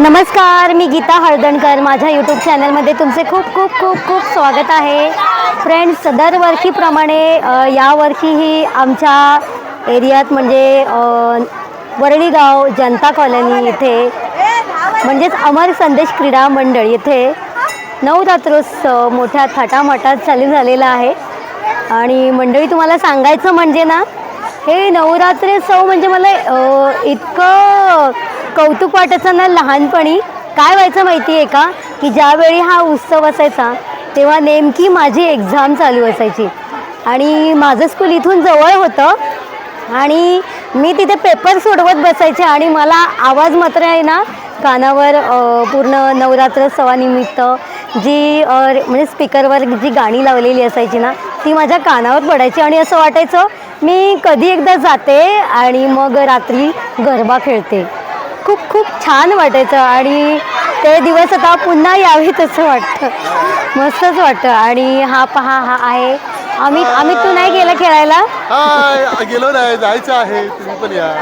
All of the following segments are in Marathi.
नमस्कार मी गीता हळदणकर. माझ्या यूट्यूब चॅनलमध्ये तुमचे खूप खूप खूप खूप स्वागत आहे. फ्रेंड्स दरवर्षीप्रमाणे यावर्षीही आमच्या एरियात म्हणजे वरळीगाव जनता कॉलनी इथे म्हणजेच अमर संदेश क्रीडा मंडळ येथे नवरात्रोत्सव मोठ्या थाटामाटात चालू झालेला आहे. आणि मंडळी तुम्हाला सांगायचं म्हणजे ना हे नवरात्रोत्सव म्हणजे मला इतकं कौतुक वाटायचं ना लहानपणी? काय व्हायचं माहिती आहे का? की ज्यावेळी हा उत्सव असायचा तेव्हा नेमकी माझी एक्झाम चालू असायची. आणि माझं स्कूल इथून जवळ होतं. आणि मी तिथे पेपर सोडवत बसायचे आणि मला आवाज मात्र आहे ना कानावर पूर्ण पूर्ण नवरात्रोत्सवानिमित्त जी म्हणजे स्पीकरवर जी गाणी लावलेली असायची ना ती माझ्या कानावर पडायची. आणि असं वाटायचं मी कधी एकदा जाते आणि मग रात्री गरबा खेळते. खूप खूप छान वाटायचं आणि ते दिवस आता पुन्हा यावेत असं वाटतं. मस्तच वाटतं. आणि हा पहा हा आहे. अमित अमित तू नाही गेला खेळायला? हाय गेलो नाही. जायचं आहे. तुम्ही पण या.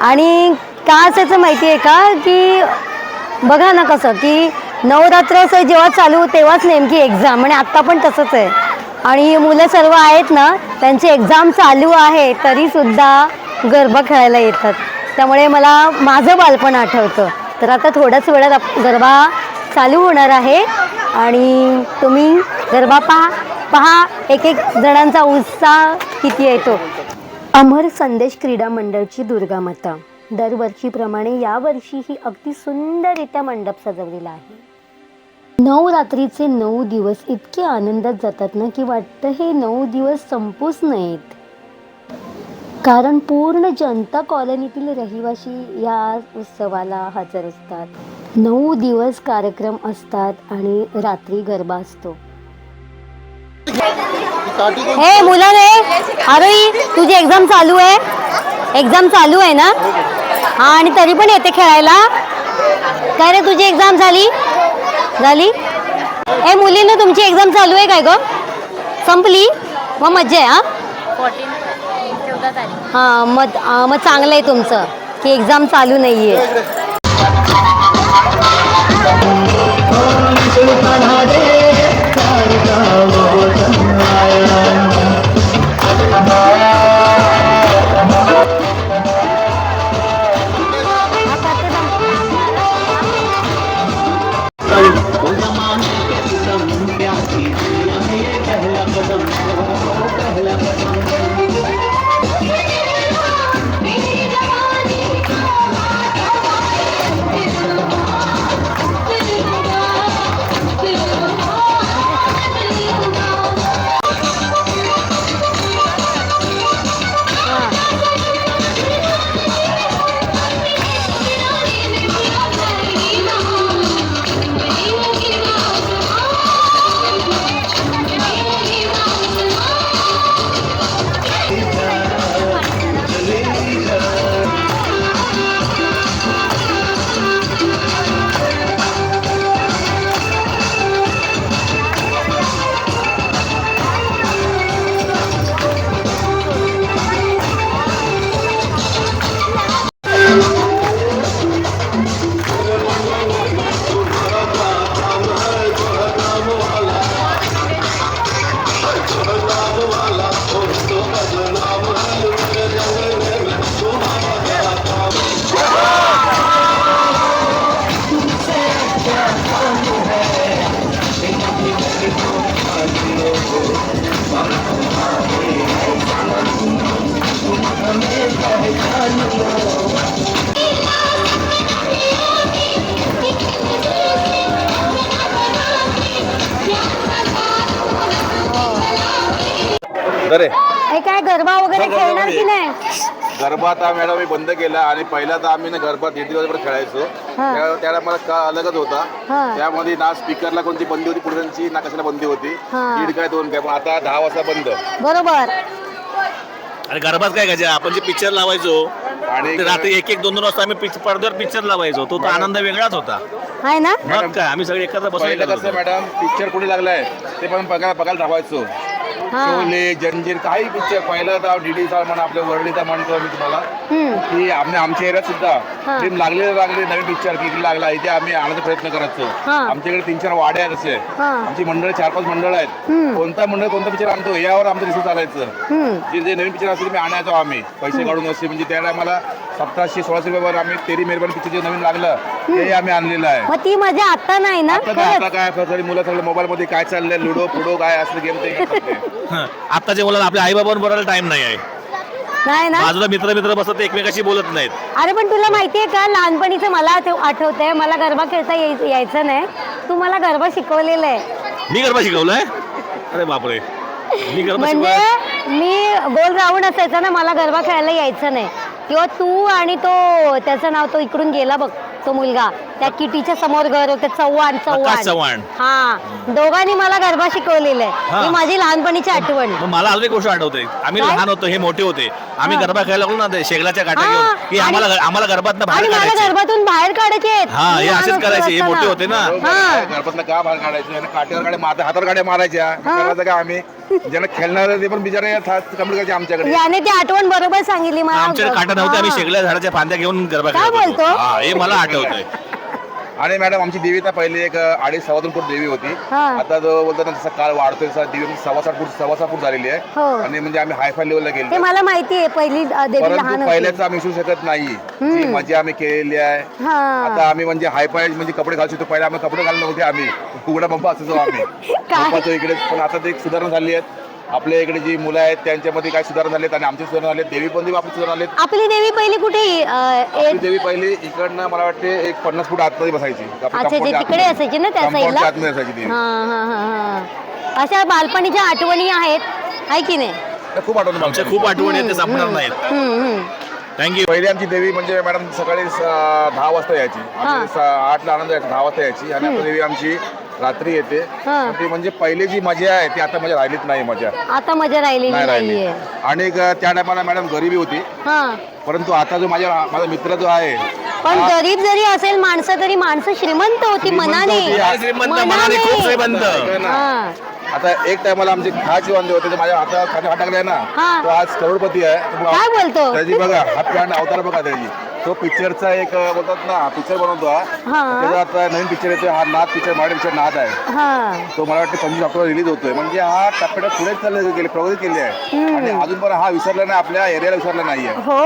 आणि का असायचं माहिती आहे का? की बघा ना कसं की नवरात्रोत्सव जेव्हा चालू तेव्हाच नेमकी एक्झाम आणि आत्ता पण तसंच आहे. आणि मुलं सर्व आहेत ना त्यांची एक्झाम चालू आहे तरीसुद्धा गरबा खेळायला येतात. त्यामुळे मला माझं बालपण आठवतं. तर आता थोड्याच वेळात आप गरबा चालू होणार आहे. आणि तुम्ही गरबा पहा पहा एक एक जणांचा उत्साह किती येतो. अमर संदेश क्रीडा मंडळची दुर्गा माता. दरवर्षीप्रमाणे यावर्षीही अगदी सुंदररित्या मंडप सजवलेला आहे. नऊ रात्रीचे नऊ दिवस इतके आनंदात जातात ना की वाटतं हे नऊ दिवस संपूच नयेत कारण पूर्ण जनता कॉलनीतील रहिवासी या उत्सवाला हजर असतात. नऊ दिवस कार्यक्रम असतात आणि रात्री गरबा असतो. हे मुलं रे अरे तुझी एक्झाम चालू आहे. एक्झाम चालू आहे ना? हा आणि तरी पण येते खेळायला. काय रे तुझी एक्झाम झाली? झाली? हे मुलींना तुमची एक्झाम चालू आहे काय ग? संपली? मग मज्जा आहे हा? हां मग मग चांगलं आहे तुमचं की एक्झाम चालू नाही आहे बरे हे काय गरबा वगैरे खेळणार की नाही? गरबा आता मॅडम मी बंद केला आणि पहिला तर आम्ही ना गरबा दीड दिवसभर खेळायचो. हा. त्या- त्याला मला का अलगच होता. हा. त्यामध्ये ना स्पीकरला कोणती बंदी होती पुढच्यांची ना कशाला बंदी होती. हा. दीड काय दोन काय पण आता दहा वाजता बंद. बरोबर. आणि गरबाच काय घ्यायचे आपण जे पिक्चर लावायचो आणि ते रात्री एक एक दोन दोन वाजता आम्ही पडद्यावर पिक्चर लावायचो. तो तो आनंद वेगळाच होता. आहे ना? मग काय आम्ही सगळे एकत्र बसून पहिलं कसं मॅडम पिक्चर कुठे लागलाय ते पण बघायला बघायला धावायचो. शोले जंजीर काही पिक्चर पहिला तर डीडी म्हणा आपल्या वरळीचा म्हणतो मी तुम्हाला. की आम्ही आमच्या एरियात सुद्धा. फिल्म लागले लागले नवीन पिक्चर किती लागला इथे आम्ही आणण्याचा प्रयत्न करायचो. आमच्याकडे तीन चार वाड्या आहेत असे. हा. आमची मंडळ चार पाच मंडळ आहेत. कोणता मंडळ कोणता पिक्चर आणतो यावर आमचं रिसर्च चालायचं. जे जे नवीन पिक्चर असेल आम्ही आणायचो आम्ही. पैसे काढून असे म्हणजे त्या टायमाला सतराशे सोळाशे रुपयावर आम्ही तेरी मेहरबानी पिक्चर जे नवीन लागलं ते आम्ही आणलेलं आहे. ती मजा आता नाही ना? आता काय मुलं सगळे मोबाईल मध्ये काय चाललंय लुडो फुडो काय असलं गेम ते खेळतात ते. हं. आत्ताच्या मुलांना आपल्या आई बाबांबरोबर टाइम नाही आहे. नाही ना? बाजूला मित्र मित्र बसत ते एकमेकाशी बोलत नाहीत. अरे पण तुला माहितीये का लहानपणीचं मला आठव- आठवतंय मला गरबा खेळता याय- यायचं नाही. तू मला गरबा शिकवलेलं आहे. मी गरबा शिकवलाय? अरे बापरे. मी गरबा म्हणजे शिकवलाय? मी गोल राऊंड असायचा ना मला गरबा खेळायला यायचं नाही. किंवा तू आणि तो त्याचं नाव तो इकडून गेला बघ. तो मुलगा त्या किटीच्या समोर घर होते चव्हाण प्रकाश चव्हाण चव्हाण हा दोघांनी मला गरबा शिकवलेला हा. आहे ही माझी लहानपणीची आठवण मग मला अजून एक गोष्ट आठवते आम्ही काय? लहान होतो हे मोठे होते आम्ही. गरबा खेळायला लागलो ना ते शेगलाच्या हा, घेऊन की आणि- आम्हाला आम्हाला गरबात आणि बाहेर मला काढायचे गरबातून बाहेर काढायचे आहेत. हा, मी हे लहान असेच होतो करायचे, हे असताना. मोठे होते ना. हा. गणपतीला का बाहेर काढायचं आणि काट्यावर गाड्या मारायच्या हातावर गाड्या मारायच्या करायचं का आम्ही ज्यांना खेळणार ते पण बिचारे कमी करायचे आमच्याकडे याने ती आठवण बरोबर सांगितली मला आमच्याकडे काटा नव्हते आम्ही हा. शेगल्या झाडाच्या फांद्या घेऊन गरबा काय खेळत होतो. बोलतो? हा, हे मला आठवतंय आणि मॅडम आमची देवी तर पहिले एक अडीच सव्वा दोन फूट देवी होती. हा. आता जो बोलतात ना जसा काळ वाढतोय तसा देवी सव्वा साठ फूट सव्वा साठ फूट झालेली आहे. हो. आणि म्हणजे आम्ही हायफाय लेवलला ते गेलो मला माहिती आहे पहिली अ, देवी लहान परंतु होती. पहिल्याच आम्ही विसरू शकत नाही. जी मजा आम्ही केलेली आहे. हा. आता आम्ही म्हणजे हायफाय म्हणजे कपडे घालू शकतो. पहिले आम्ही कपडे घालले नव्हते आम्ही. उघडा बंबा असायचो आम्ही. काय? इकडे पण आता ते एक सुधारणा झाली आहेत. आपल्या इकडे जी मुलं आहेत त्यांच्यामध्ये काय सुधारणा झालेत आणि आमची सुधारणा झाली देवी पण आपली सुधारणा झालेत आपली देवी पहिली कुठे अ, आपली एक- देवी पहिली इकडनं मला वाटते एक पन्नास फूट आतमध्ये बसायची. आपल्या अच्छा जे compound च्या तिकडे आतमध्ये. असायची ना त्या Compound च्या साईडला? आतमध्ये असायची देवी हा हा हा हा. अशा बालपणीच्या आठवणी आहेत. आहे की नाही? त्या खूप आठवण आमच्या खूप आठवणी आहेत ते संपणार नाहीत. हम्म, हम्म. थँक्यू पहिली आमची देवी म्हणजे मॅडम सकाळी स- दहा वाजता यायची. आम्ही स- आठला आनंद यायची दहा वाजता यायची. आणि आता देवी आमची रात्री येते. हा. ती म्हणजे पहिली जी मजा आहे ती आता मजा राहिलीच नाही मजा. आता मजा राहिलेली नाही राहिली. नाहीये. आणि एक त्या टायमाला मॅडम गरिबी होती. हा. परंतु आता जो माझ्या माझा मित्र जो आहे पण गरीब जरी असेल माणसं तरी माणसं श्रीमंत होती मनाने. होती. श्रीमंत मनाने खूप श्रीमंत. हा. आता एक टायमाला आमचे खाची वांदे होते ते माझ्या हातात खाली हात टाकलाय ना. हा. तो आज करोडपती आहे. काय बोलतो? त्याची बघा हात अवतार बघा त्याची. तो पिक्चरचा एक बोलतात ना पिक्चर बनवतो हा. हा. त्याचा आता नवीन पिक्चर येतोय हा नाद पिक्चर मराठी पिक्चर नाद आहे. हा. तो मला वाटतं पंचवीस ऑक्टोबर रिलीज होतोय. म्हणजे हा टप्प्यात पुढे चालले गेले प्रगती केली आहे. आणि अजून पण हा विसरला नाही आपल्या एरियाला विसरला नाहीये. हो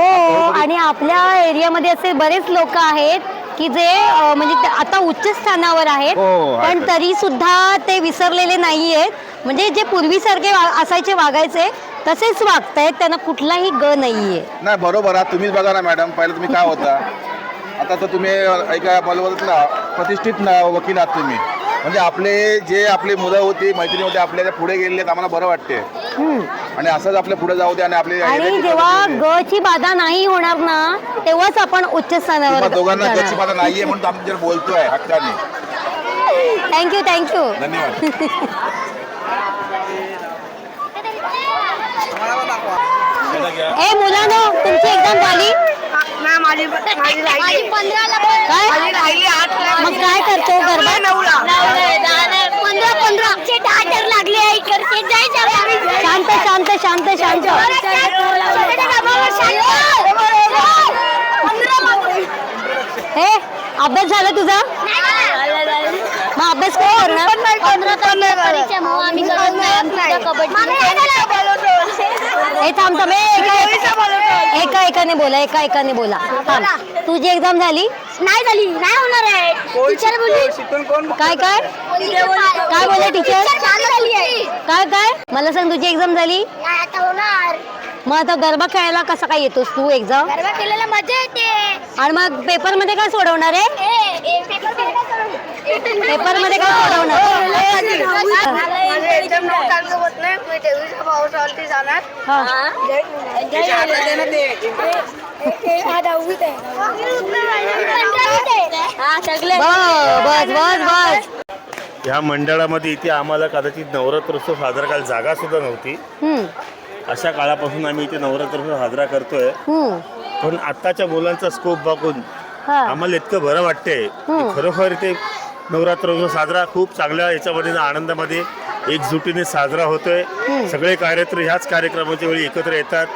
आणि आपल्या एरियामध्ये असे बरेच लोक आहेत की जे अ, म्हणजे ते आता उच्च स्थानावर आहेत हो, आहेत, पण. तरी सुद्धा ते विसरलेले नाहीयेत. म्हणजे जे पूर्वीसारखे वा- असायचे वागायचे तसेच वागतायत त्यांना कुठलाही ग नाहीये. नाही बरोबर आहे. तुम्हीच बघा ना मॅडम. पहिलं तुम्ही काय होता? आता तर तुम्ही बोलत ना प्रतिष्ठित ना वकील आहात तुम्ही. म्हणजे आपले जे आपली मुलं होती मैत्रिणी होती आपल्या पुढे गेलेले आहेत, आम्हाला बरं वाटते. आणि असंच आपल्या पुढे जाऊ दे आणि आपली आणि जेव्हा ग ची बाधा नाही होणार ना तेव्हाच आपण उच्च स्थानावर दोघांना. गच्ची बाधा नाहीये म्हणून आम्ही जर बोलतोय हक्काने. थँक्यू थँक्यू धन्यवाद. ए मुलांनो तुमची एक्झाम झाली? माझी काय? मग काय करतो गरबा? नऊला पंधरा. पंधरा लागले शांत शांत शांत शांत. हे अभ्यास झाला तुझा? मग अभ्यास काय करणार. थांब एका एका. एकाने बोला एका एकाने बोला. थांब. तुझी एक्झाम झाली? नाही झाली. नाही होणार आहे. टीचर बोलली. काय काय? काय बोलले टीचर काय काय? मला सांग तुझी एक्झाम झाली? आता होणार. मग आता गरबा खेळायला कसा काय येतोस तू एक्झाम गरबा केलेला मजा येते आणि मग पेपरमध्ये काय सोडवणार आहे ए, ए, पेपरमध्ये काय करू? पेपरमध्ये काय सोडवणार हा. बस बस बस बस ह्या मंडळामध्ये इथे आम्हाला कदाचित नवरात्रोत्सव साजरा करायला जागा सुद्धा नव्हती हम्म, अशा काळापासून आम्ही इथे नवरात्रोत्सव साजरा करतोय. हम्म, पण आत्ताच्या मुलांचा स्कोप बघून हा. आम्हाला इतकं बरं वाटतंय की हम्म. खरोखर ते नवरात्रोत्सव साजरा खूप चांगल्या याच्यामध्ये आनंदामध्ये एकजुटीने साजरा होतोय. सगळे कार्यक्रम ह्याच कार्यक्रमाच्या वेळी एकत्र येतात.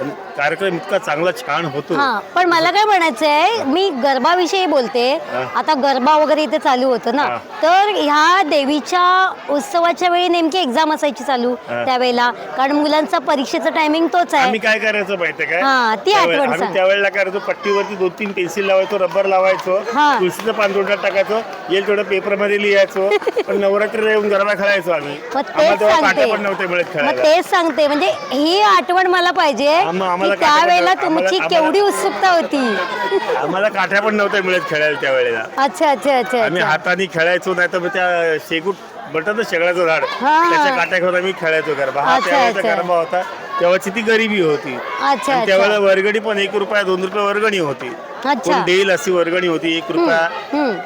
आणि कार्यक्रम इतका चांगला छान होतो. हा पण मला काय म्हणायचं आहे मी गरबाविषयी बोलते. आता गरबा वगैरे इथे चालू होतं ना. तर ह्या देवीच्या उत्सवाच्या वेळी नेमकी एक्झाम असायची चालू. त्यावेळेला. कारण मुलांचा परीक्षेचा टायमिंग तोच आहे. आम्ही काय करायचं माहितीये काय? हा, ती त्यावेळे- आठवण आम्ही सांग. त्यावेळेला काय करायचो पट्टीवरती दोन तीन पेन्सिल लावायचो रबर लावायचो हा. तुळशीचं पान तोंडात टाकायचो येईल तेवढं पेपरमध्ये लिहायचो पण नवरात्री येऊन गरबा खेळायचो आम्ही. मग आम्हाला तेच तेव्हा सांगते. काठ्या पण नव्हते मिळत मग खेळायला. तेच सांगते. म्हणजे ही आठवण मला पाहिजे आम- आम्हाला त्यावेळेला तुमची आम्हाला- केवढी उत्सुकता होती. आम्हाला काठ्या पण नव्हत्या मिळत खेळायला त्यावेळेला. अच्छा अच्छा अच्छा आम्ही अच्छा. हाताने खेळायचो नाही तर मग त्या शेगूट म्हणतात ना शेगडाचं झाड. हा. त्याच्या काट्या घेऊन आम्ही खेळायचो गरबा. हा अच्छा, त्यावेळेचा अच्छा. गरबा होता. तेव्हाची ती गरिबी होती. अच्छा आणि त्यावेळेला अच्छा. वर्गणी पण एक रुपया दोन रुपये वर्गणी होती. अच्छा. कोण देईल अशी वर्गणी होती एक रुपया.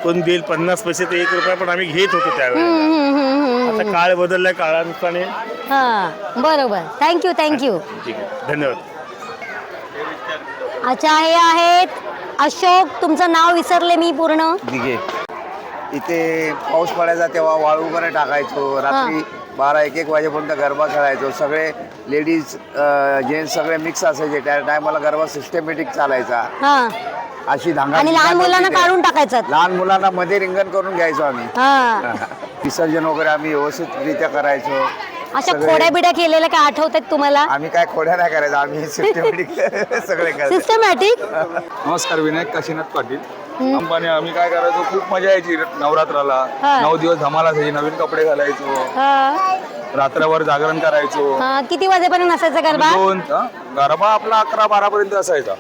कोण देईल पन्नास पैसे ते एक रुपया पण आम्ही घेत होतो त्यावेळेला. हम्म, हम्म, हम्म, हम्म, आता काळ बदललाय काळानुसार. हा बरोबर. थँक्यू थँक्यू ठीक आहे. धन्यवाद. अच्छा हे आहेत. अशोक तुमचं नाव विसरले मी पूर्ण. दिघे. इथे पाऊस पडायचा तेव्हा वाळू वगैरे टाकायचो. रात्री बारा एक एक वाजेपर्यंत गरबा खेळायचो. सगळे लेडीज जेंट्स सगळे मिक्स असायचे. त्या टायमाला गरबा सिस्टमॅटिक चालायचा. हा. अशी धांगा आणि लहान मुलांना काढून टाकायचं. लहान मुलांना मध्ये रिंगण करून घ्यायचो आम्ही. हा. विसर्जन वगैरे आम्ही व्यवस्थितरित्या करायचो. अशा सगळे- खोड्या बिड्या केलेल्या काय आठवतात तुम्हाला? आम्ही काय खोड्या नाही करायचो आम्ही सिस्टमॅटिक सगळे करायचो सिस्टमॅटिक नमस्कार विनायक काशीनाथ पाटील. अंबाने आम्ही काय करायचो खूप मजा यायची नवरात्राला. हा. नऊ दिवस धमाल असायची नवीन कपडे घालायचो. हा. रात्रभर जागरण करायचो. किती वाजेपर्यंत असायचा गरबा? दोन हा, गरबा आपला अकरा बारा पर्यंत असायचा.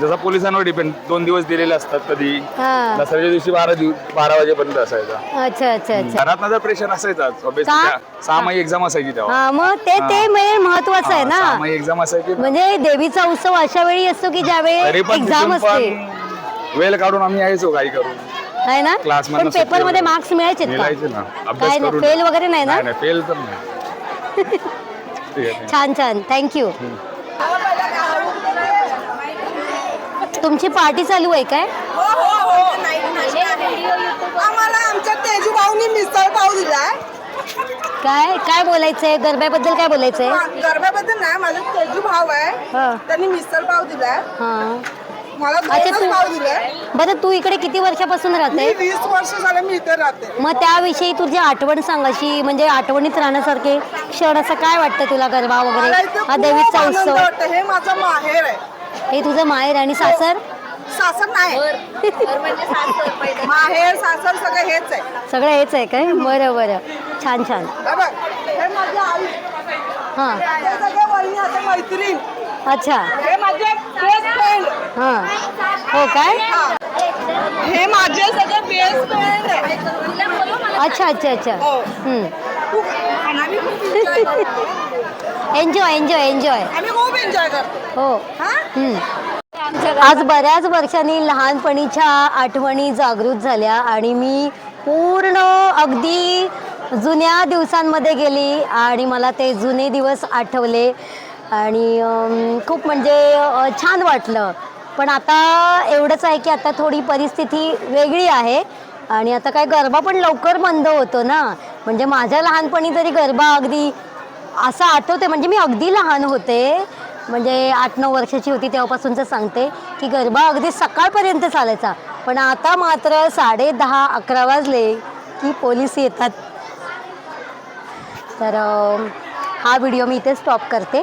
जसा पोलिसांवर डिपेंड दोन दिवस दिलेले असतात कधी. हा. दसऱ्याच्या दिवशी बारा दिवस बारा वाजेपर्यंत असायचा. अच्छा अच्छा अच्छा. घरात जर प्रेशर असायचाच obviously. का? त्या- सहामाही एक्झाम असायची तेव्हा. हा मग ते ते मेन महत्वाचं आहे ना. सहामाही एक्झाम असायची. म्हणजे देवीचा उत्सव अशा वेळी असतो की तरी ज्यावेळी पण एक्झाम तिथून असते. पण वेळ काढून आम्ही यायचो काही करून. आहे ना? क्लास पण पेपरमध्ये मार्क्स मिळायचे मिळायचे ना. अभ्यास काय नाही करून. फेल वगैरे नाही ना? नाही फेल तर नाही. ठीक आहे छान छान. थँक्यू तुमची पार्टी चालू आहे काय? हो हो हो. आम्हाला आमच्या तेजू भाऊनी मिसळ पाव दिलाय. काय काय बोलायचंय? गरब्याबद्दल काय बोलायचंय? गरब्याबद्दल नाही माझा तेजू भाऊ आहे. हा. त्यांनी मिसळ पाव दिलाय. हा. मला अच्छा, दोनच तू- पाव दिलाय. बरं तू इकडे किती वर्षापासून मी राहते वीस वर्ष झालं मी इथे राहते. मग त्याविषयी तुझी आठवण सांग अशी म्हणजे आठवणीत राहण्यासारखे क्षण असं काय वाटतं तुला गरबा मला वगैरे इथे हा खूप देवीचा आनंद उत्सव. वाटतं. हे माझं माहेर आहे. हे तुझं माहेर आणि सासर? सासर नाही. माहेर सासर सगळं हेच आहे. सगळं हेच आहे काय? बरं बरं. छान छान. हे बघ हे माझी आई. हां. हे सगळे वहिनी आता मैत्रीण. अच्छा. हे माझे बेस्ट फ्रेंड हां. हो काय? हे. माझे सगळे बेस्ट फ्रेंड आहे. अच्छा अच्छा अच्छा. हो. हम्म. आम्ही खूप एन्जॉय करतो. एन्जॉय एन्जॉय एन्जॉय आम्ही खूप एन्जॉय करतो हो. हा. आज बऱ्याच वर्षांनी लहानपणीच्या आठवणी जागृत झाल्या आणि मी पूर्ण अगदी जुन्या दिवसांमध्ये गेली आणि मला ते जुने दिवस आठवले. आणि खूप म्हणजे छान वाटलं. पण आता एवढंच आहे की आता थोडी परिस्थिती वेगळी आहे आणि आता काय गरबा पण लवकर बंद होतो ना. म्हणजे माझ्या लहानपणी तरी गरबा अगदी असं आठवते म्हणजे मी अगदी लहान होते म्हणजे आठ नऊ वर्षाची होती तेव्हापासूनच सांगते की गरबा अगदी सकाळपर्यंत चालायचा. पण आता मात्र साडे दहा अकरा वाजले की पोलीस येतात. तर हा व्हिडिओ मी इथे स्टॉप करते.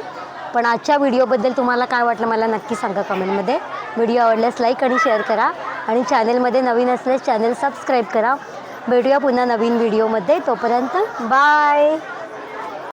पण आजच्या व्हिडिओबद्दल तुम्हाला काय वाटलं मला नक्की सांगा कमेंटमध्ये. व्हिडिओ आवडल्यास लाईक आणि शेअर करा आणि चॅनलमध्ये नवीन असल्यास चॅनल सबस्क्राईब करा. भेटूया पुन्हा नवीन व्हिडिओमध्ये. तोपर्यंत बाय!